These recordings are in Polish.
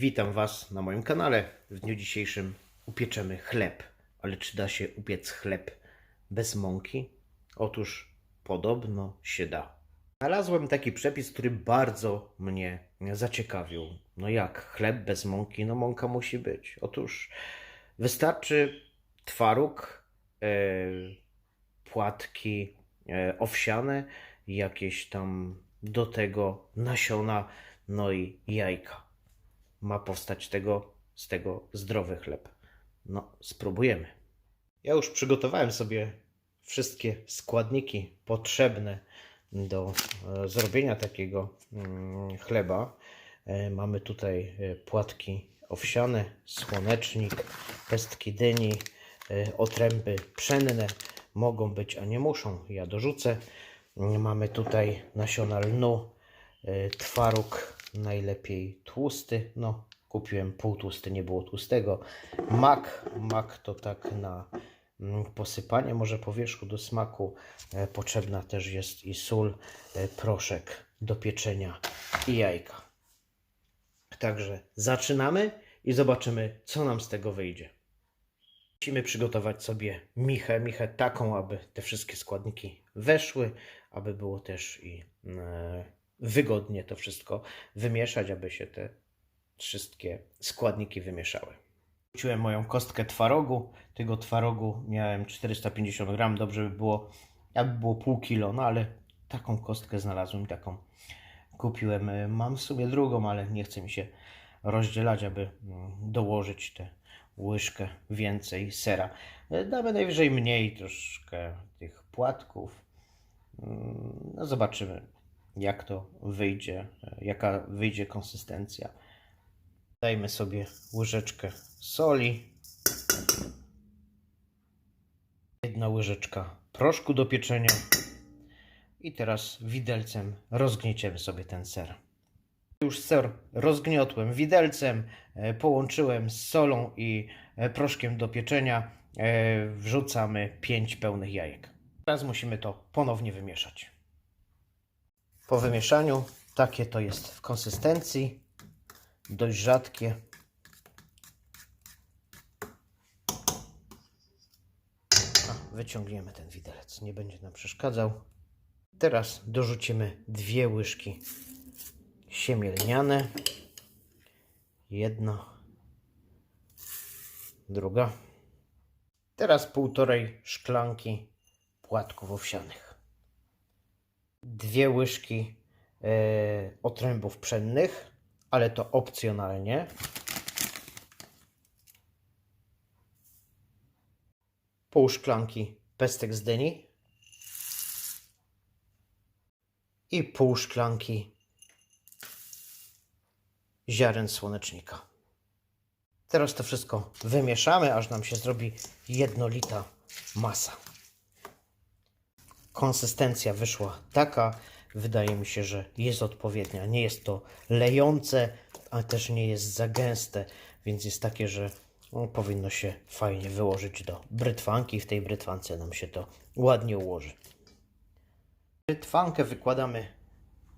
Witam Was na moim kanale. W dniu dzisiejszym upieczemy chleb. Ale czy da się upiec chleb bez mąki? Otóż podobno się da. Znalazłem taki przepis, który bardzo mnie zaciekawił. No jak chleb bez mąki? No mąka musi być. Otóż wystarczy twaróg, e, płatki e, owsiane, jakieś tam do tego nasiona, no i jajka. Ma powstać tego, z tego zdrowy chleb. No, spróbujemy. Ja już przygotowałem sobie wszystkie składniki potrzebne do e, zrobienia takiego mm, chleba. E, Mamy tutaj e, płatki owsiane, słonecznik, pestki dyni, otręby pszenne. Mogą być, a nie muszą. Ja dorzucę. Mamy tutaj nasiona lnu, twaróg, najlepiej tłusty. No, kupiłem półtłusty, nie było tłustego. Mak, mak to tak na mm, posypanie może po wierzchu do smaku. E, Potrzebna też jest i sól, e, proszek do pieczenia i jajka. Także zaczynamy i zobaczymy, co nam z tego wyjdzie. Musimy przygotować sobie michę, michę taką, aby te wszystkie składniki weszły, aby było też i e, wygodnie to wszystko wymieszać, aby się te wszystkie składniki wymieszały. Wrzuciłem moją kostkę twarogu. Tego twarogu miałem 450 gram. Dobrze by było, jakby było pół kilo, no ale taką kostkę znalazłem, taką kupiłem. Mam w sumie drugą, ale nie chce mi się rozdzielać, aby mm, dołożyć tę łyżkę więcej sera. Damy najwyżej mniej troszkę tych płatków. Mm, No zobaczymy, jak to wyjdzie, e, jaka wyjdzie konsystencja. Dajmy sobie łyżeczkę soli. Jedna łyżeczka proszku do pieczenia. I teraz widelcem rozgnieciemy sobie ten ser. Już ser rozgniotłem widelcem, e, połączyłem z solą i e, proszkiem do pieczenia. Wrzucamy 5 pełnych jajek. Teraz musimy to ponownie wymieszać. Po wymieszaniu takie to jest w konsystencji. Dość rzadkie. A, wyciągniemy ten widelec, nie będzie nam przeszkadzał. Teraz dorzucimy dwie łyżki siemię lniane. Jedna, druga. Teraz półtorej szklanki płatków owsianych. Dwie łyżki e, otrębów pszennych, ale to opcjonalnie. Pół szklanki pestek z dyni i pół szklanki ziaren słonecznika. Teraz to wszystko wymieszamy, aż nam się zrobi jednolita masa. Konsystencja wyszła taka, wydaje mi się, że jest odpowiednia. Nie jest to lejące, ale też nie jest za gęste, więc jest takie, że no, powinno się fajnie wyłożyć do brytwanki. W tej brytwance nam się to ładnie ułoży. Brytwankę wykładamy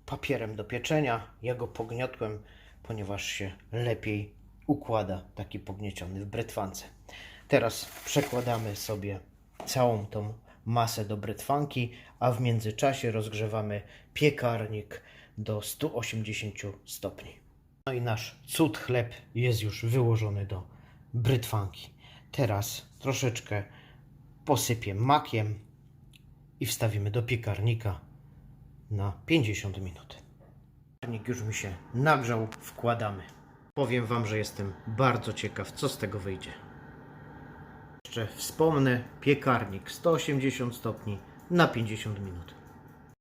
papierem do pieczenia. Ja go pogniotłem, ponieważ się lepiej układa taki pognieciony w brytwance. Teraz przekładamy sobie całą tą masę do brytwanki, a w międzyczasie rozgrzewamy piekarnik do 180 stopni. No i nasz cud chleb jest już wyłożony do brytwanki. Teraz troszeczkę posypię makiem i wstawimy do piekarnika na 50 minut. Piekarnik już mi się nagrzał, wkładamy. Powiem Wam, że jestem bardzo ciekaw, co z tego wyjdzie. Jeszcze wspomnę, piekarnik 180 stopni na 50 minut.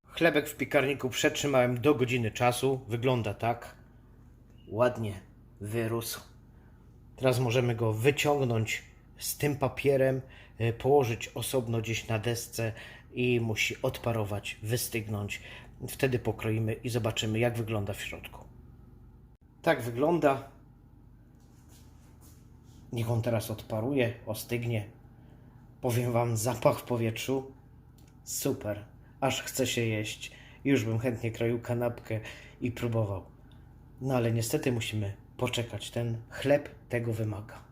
Chlebek w piekarniku przetrzymałem do godziny czasu. Wygląda tak. Ładnie wyrósł. Teraz możemy go wyciągnąć z tym papierem, y, położyć osobno gdzieś na desce i musi odparować, wystygnąć. Wtedy pokroimy i zobaczymy, jak wygląda w środku. Tak wygląda. Niech on teraz odparuje, ostygnie. Powiem Wam, zapach w powietrzu. Super. Aż chce się jeść. Już bym chętnie kroił kanapkę i próbował. No ale niestety musimy poczekać. Ten chleb tego wymaga.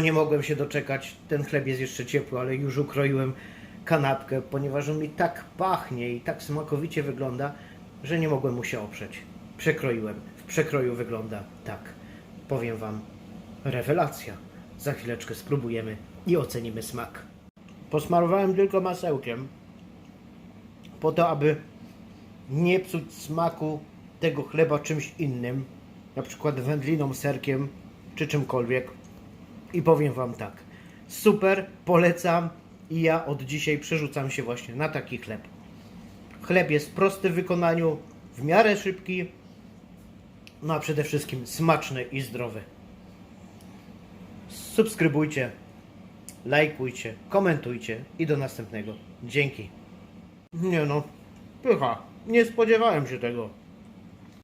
Nie mogłem się doczekać. Ten chleb jest jeszcze ciepły, ale już ukroiłem kanapkę, ponieważ on mi tak pachnie i tak smakowicie wygląda, że nie mogłem mu się oprzeć. Przekroiłem. W przekroju wygląda tak. Powiem Wam, rewelacja. Za chwileczkę spróbujemy i ocenimy smak. Posmarowałem tylko masełkiem, po to, aby nie psuć smaku tego chleba czymś innym, na przykład wędliną, serkiem czy czymkolwiek. I powiem Wam tak, super, polecam i ja od dzisiaj przerzucam się właśnie na taki chleb. Chleb jest prosty w wykonaniu, w miarę szybki, no a przede wszystkim smaczny i zdrowy. Subskrybujcie, lajkujcie, komentujcie i do następnego. Dzięki. Nie no, pycha, nie spodziewałem się tego.